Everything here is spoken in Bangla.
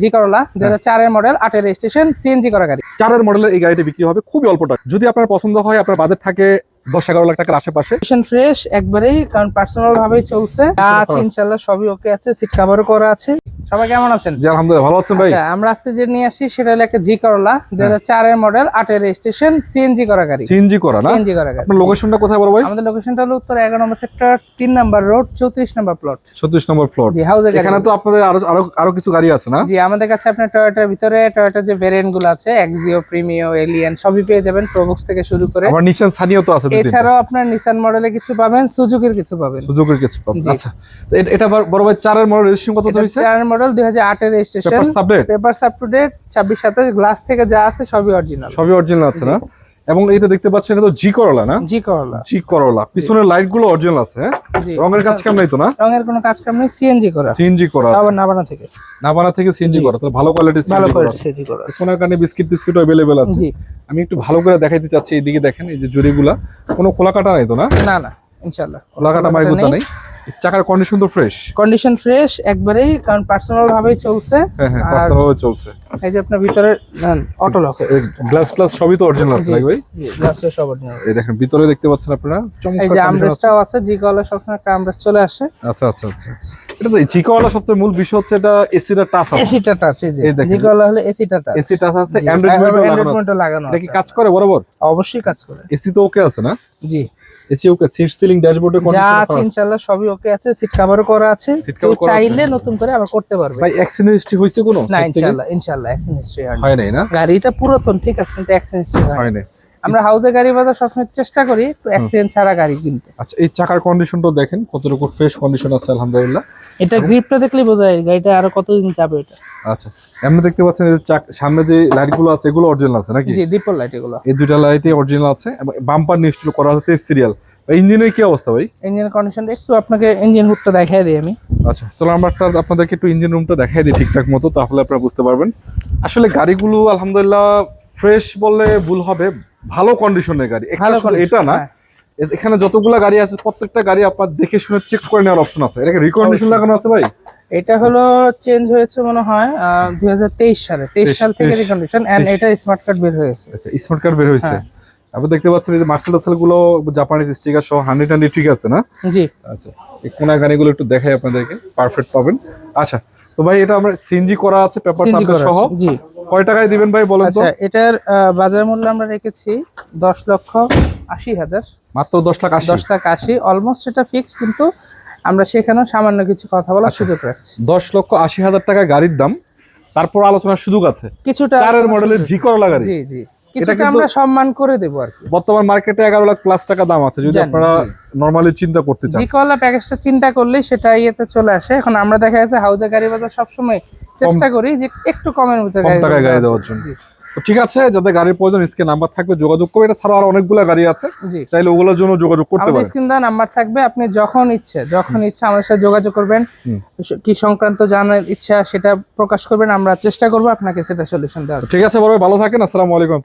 জি করলা দু হাজার চারের মডেল আটের রেজিস্ট্রেশন সিএনজি করা গাড়ি। চারের মডেলের এই গাড়িটি বিক্রি হবে খুবই অল্প টাকা। যদি আপনার পছন্দ হয় আপনার বাজেট থাকে দশ এগারো লাখ টাকার আশেপাশে। ফ্রেশ একবারেই কারণ পার্সোনাল ভাবেই চলছে। যা আছে ইনশাল্লাহ সবই ওকে আছে সিট কভারও করা আছে। সবাই কেমন আছেন? জি আলহামদুলিল্লাহ ভালো আছেন ভাই? আচ্ছা আমরা আজকে যে নিয়ে আসি সেটা হলো একটা জি করলা দুই এর চারের মডেল আটের রেজিস্ট্রেশন সিএনজি করা গাড়ি। সিএনজি করা না? সিএনজি করা গাড়ি। আপনার লোকেশনটা কোথায় বড় ভাই? আমাদের লোকেশনটা হলো উত্তর এগারো নম্বর সেক্টর তিন নম্বর রোড চৌত্রিশ নম্বর প্লট ছত্রিশ নম্বর প্লট জি হাউজে গাড়ি। এখানে তো আপনাদের আরও আরও আরও কিছু গাড়ি আছে না? জি আমাদের কাছে আপনার টয়োটার ভিতরে টয়োটার যে ভেরিয়েন্টগুলো আছে এক্সিও প্রিমিও এলিয়ান সবই পেয়ে যাবেন প্রোবক্স থেকে শুরু করে। আমার নিশান স্থানীয় তো আছে এছাড়াও আপনার নিসান মডেলে কিছু পাবেন সুজুকির কিছু পাবেন। সুযোগের কিছু পাবেন। আচ্ছা এটা বড়- ভাই চারের মডেল রেজিস্ট্রেশন কত হয়েছে? চার মডেল দুই হাজার আটের রেজিস্ট্রেশন পেপার সাবডেট গ্লাস থেকে যা আছে সবই অরিজিনাল সবই অরিজিনাল আছে না? এবং এইটা দেখতে পাচ্ছেন এটা তো জি করলা না? জি করলা জি করলা পিছনের লাইটগুলো অরিজিনাল আছে হ্যাঁ? রঙের কাজ কাম নাই তো না? রঙের কোনো কাজ কাম নেই সিএনজি করা সিএনজি করা আবার নাবানা থেকে। নাবানা থেকে সিএনজি করা তাহলে ভালো কোয়ালিটির ভালো সিএনজি করা কোয়ালিটি সিএনজি করা সোনার কানে বিস্কিট টিস্কিট অ্যাভেলেবেল আছে। আমি একটু ভালো করে দেখাইতে চাচ্ছি এইদিকে দেখেন এই যে জুড়িগুলা। কোনো খোলা কাটা নাই তো না? না না ইনশাল্লাহ খোলা কাটা মারি নেই। চাকার কন্ডিশন তো ফ্রেশ কন্ডিশন ফ্রেশ একবারেই কারণ পার্সোনাল ভাবেই চলছে। হ্যাঁ হ্যাঁ পার্সোনাল ভাবে চলছে। এই যে আপনার ভিতরে অটো লক গ্লাস গ্লাস সবই তো অরিজিনাল আছে নাকি ভাই? গ্লাসটা সব অরিজিনাল এই দেখেন ভিতরে দেখতে পাচ্ছেন আপনারা এই যে condition আছে। জি কলার সবসময় একটা আমরেস্ট চলে আসে। আচ্ছা আচ্ছা আচ্ছা। এটা তো চিকাওয়ালা সবথেকে মূল বিষয় হচ্ছে এটা এসির টাচ আছে। এসিটা টাচ এই যে। এই দেখেন। জি কলা হলে এসিটা টাচ এসি টাচ আছে অ্যান্ড্রয়েড মোডও লাগানো আছে। এটা কি আছে। কাজ করে বরাবর? অবশ্যই কাজ করে। এসি তো ওকে আছে না? জি। এসি ওকে সিট সিলিং ড্যাশবোর্ডে যা আছে ইনশাআল্লাহ সবই ওকে আছে সিট কভারও করা আছে। কেউ। চাইলে নতুন করে আবার করতে পারবে। ভাই অ্যাক্সিডেন্ট হিস্ট্রি হইছে কোনো? না? ইনশাআল্লাহ ইনশাআল্লাহ অ্যাক্সিডেন্ট হিস্ট্রি হয়। নাই না? গাড়িটা পুরাতন ঠিক আছে কিন্তু অ্যাক্সিডেন্ট হিস্ট্রি হয় নাই। আমরা হাউজে গাড়ি বাজার সবসময় চেষ্টা করি একটু অ্যাক্সিডেন্ট ছাড়া গাড়ি কিনতে। আচ্ছা এই চাকার কন্ডিশনটা দেখেন কতটুকু ফ্রেশ কন্ডিশন আছে আলহামদুলিল্লাহ। এটা গ্রিপটা দেখলে বোঝা যায় গাড়িটা আরও কতদিন যাবে এটা। আচ্ছা এমনি দেখতে পাচ্ছেন এই সামনে যে লাইটগুলো আছে এগুলো অরিজিনাল আছে নাকি? জি ডিপল লাইট এগুলো। এই দুইটা লাইটই অরিজিনাল আছে এবং বাম্পার নিশ্চয় করা হচ্ছে সিরিয়াল ইঞ্জিনের কি অবস্থা ভাই? ইঞ্জিন কন্ডিশনটা একটু আপনাকে ইঞ্জিন হুডটা দেখাই দিই আমি। আচ্ছা চলো আমরা আপনাদেরকে একটু ইঞ্জিন রুমটা দেখাই দিই ঠিকঠাক মতো তাহলে আপনারা বুঝতে পারবেন। আসলে গাড়িগুলো আলহামদুলিল্লাহ ফ্রেশ বললে ভুল হবে ভালো কন্ডিশনের গাড়ি। এটা না হ্যাঁ। এখানে যতগুলা গাড়ি আছে প্রত্যেকটা গাড়ি আপনার দেখে শুনে চেক করে নেওয়ার অপশন আছে। এটাকে রিকন্ডিশন। লাগানো আছে ভাই? এটা হলো চেঞ্জ হয়েছে মনে হয় দুই হাজার তেইশ সালে। তেইশ সাল থেকে রিকন্ডিশন এন্ড এটা স্মার্ট কার্ড বের হয়েছে। আচ্ছা স্মার্ট কার্ড বের হয়েছে। হ্যাঁ। আপনি দেখতে পাচ্ছেন এই যে মার্সেল টাসেলগুলো জাপানিজ স্টিকার সহ হান্ড্রেড হান্ড্রেড ঠিক আছে না? জি। আচ্ছা এই কোনা গাড়িগুলো একটু দেখাই আপনাদেরকে পারফেক্ট পাবেন। আচ্ছা তো ভাই এটা আমরা সিএনজি করা আছে পেপার সহ। জি। কয় টাকায় দিবেন ভাই বলেন তো? আচ্ছা এটার বাজার মূল্য আমরা রেখেছি দশ লক্ষ আশি হাজার। মাত্র দশ লাখ আশি। দশ লাখ আশি। অলমোস্ট এটা ফিক্স কিন্তু আমরা সেখানেও সামান্য কিছু কথা বলার আচ্ছা। সুযোগ রাখছি। দশ লক্ষ আশি হাজার টাকা গাড়ির দাম। তারপর আলোচনার সুযোগ আছে। কিছুটা চারের মডেলের জি করলা গাড়ি। জি জি। কিছুটা আমরা সম্মান করে দেবো আর কি। বর্তমান মার্কেটে এগারো লাখ প্লাস টাকা দাম আছে যদি আপনারা। নর্মালি চিন্তা করতে চান। জি কলা প্যাকেজটা চিন্তা করলেই সেটা ইয়েতে চলে আসে। এখন আমরা দেখা যাচ্ছে হাউজে গাড়ি বাজার সবসময় চেষ্টা করি যে একটু কমের মধ্যে কম টাকায় গাড়ি দেওয়ার জন্য। ঠিক আছে যাদের গাড়ির প্রয়োজন নাম্বার থাকবে যোগাযোগ করবে। এটা ছাড়াও আর অনেকগুলো গাড়ি আছে। চাইলে ওগুলোর জন্য যোগাযোগ করতে পারেন। স্ক্রিন দেওয়া নাম্বার থাকবে আপনি যখন ইচ্ছে যখন ইচ্ছে আমাদের সাথে যোগাযোগ করবেন কি সংক্রান্ত জানার ইচ্ছা সেটা প্রকাশ করবেন আমরা চেষ্টা করব আপনাকে সেটা সলিউশন দেওয়ার। ঠিক আছে বড় ভালো থাকেন আসসালামু আলাইকুম।